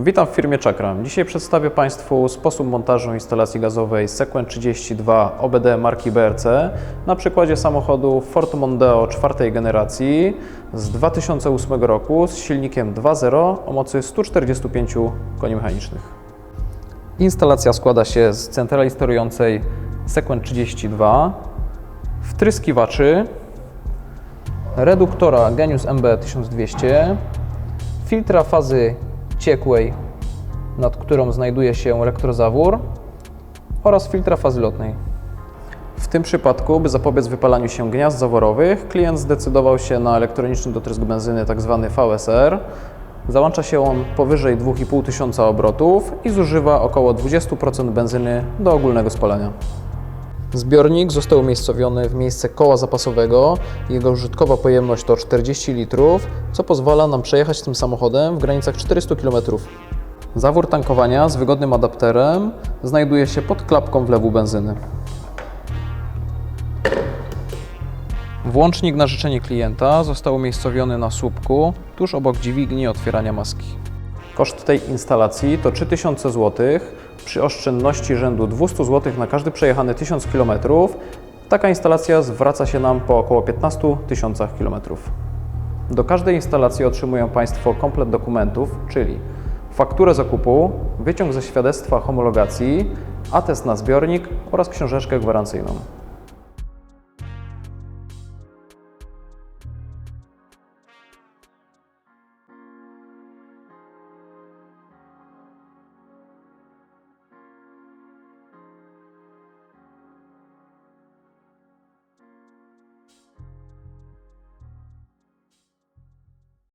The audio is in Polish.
Witam w firmie Czakra. Dzisiaj przedstawię Państwu sposób montażu instalacji gazowej Sequen 32 OBD marki BRC na przykładzie samochodu Ford Mondeo czwartej generacji z 2008 roku z silnikiem 2.0 o mocy 145 koni mechanicznych. Instalacja składa się z centrali sterującej Sequen 32, wtryskiwaczy, reduktora Genius MB 1200, filtra fazy ciekłej, nad którą znajduje się elektrozawór oraz filtra fazy lotnej. W tym przypadku, by zapobiec wypalaniu się gniazd zaworowych, klient zdecydował się na elektroniczny dotrysk benzyny tzw. VSR. Załącza się on powyżej 2,5 tysiąca obrotów i zużywa około 20% benzyny do ogólnego spalania. Zbiornik został umiejscowiony w miejsce koła zapasowego. Jego użytkowa pojemność to 40 litrów, co pozwala nam przejechać tym samochodem w granicach 400 km. Zawór tankowania z wygodnym adapterem znajduje się pod klapką wlewu benzyny. Włącznik na życzenie klienta został umiejscowiony na słupku tuż obok dźwigni otwierania maski. Koszt tej instalacji to 3000 zł. Przy oszczędności rzędu 200 zł na każdy przejechany 1000 km taka instalacja zwraca się nam po około 15 tysiącach km. Do każdej instalacji otrzymują Państwo komplet dokumentów, czyli fakturę zakupu, wyciąg ze świadectwa homologacji, atest na zbiornik oraz książeczkę gwarancyjną.